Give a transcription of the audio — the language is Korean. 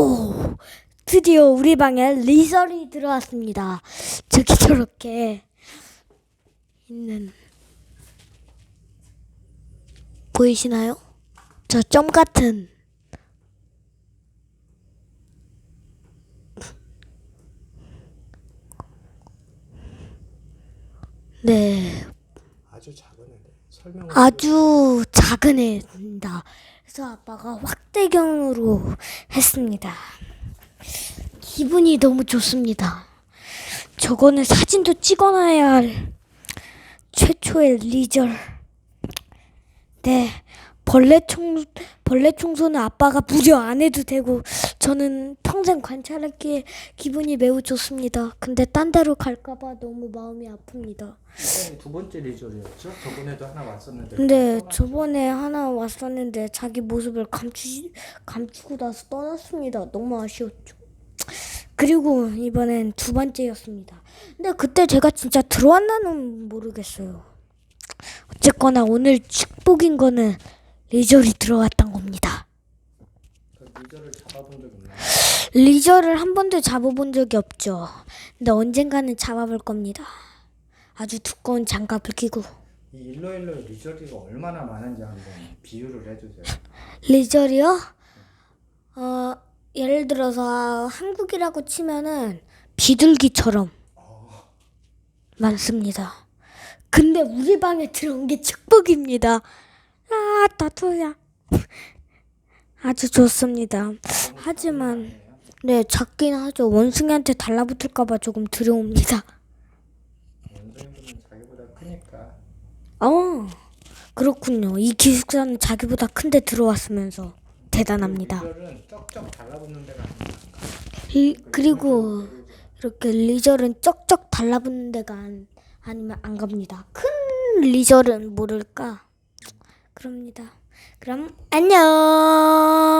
오! 드디어 우리 방에 리설이 들어왔습니다. 저기 저렇게 있는 보이시나요? 저 점 같은 네 아주 작은 애들. 설명. 아주 작은 애입니다. 그래서 아빠가 확대경으로 했습니다. 기분이 너무 좋습니다. 저거는 사진도 찍어놔야 할 최초의 리절. 네, 벌레 청 벌레 청소는 아빠가 무려 안 해도 되고 저는 평생 관찰할게 기분이 매우 좋습니다. 근데 딴 데로 갈까봐 너무 마음이 아픕니다. 이번이 두 번째 리졸이었죠? 저번에도 하나 왔었는데. 근데 저번에 하나 왔었는데 자기 모습을 감추 감추고 나서 떠났습니다. 너무 아쉬웠죠. 그리고 이번엔 두 번째였습니다. 근데 그때 제가 진짜 들어왔나는 모르겠어요. 어쨌거나 오늘 축복인 거는 리절이 들어왔던 겁니다. 그 리졸을 잡아본 적 있나요? 리절을 한 번도 잡아본 적이 없죠. 근데 언젠가는 잡아볼 겁니다. 아주 두꺼운 장갑을 끼고. 이 일로일로 리졸이가 얼마나 많은지 한번 비유를 해주세요. 리절이요? 어, 예를 들어서 한국이라고 치면은 비둘기처럼 많습니다. 근데 우리 방에 들어온 게 축복입니다. 아, 나도야. 아주 좋습니다. 하지만 네, 작긴 하죠. 원숭이한테 달라붙을까 봐 조금 두려웁니다. 원숭이들은 자기보다 크니까. 어, 그렇군요. 이 기숙사는 자기보다 큰데 들어왔으면서 대단합니다. 쩍쩍 달라붙는 데가 아니야. 리, 그리고 이렇게 리절은 쩍쩍 달라붙는 데가 안, 아니면 안 갑니다. 큰 리절은 모를까? 그럽니다. 그럼 안녕.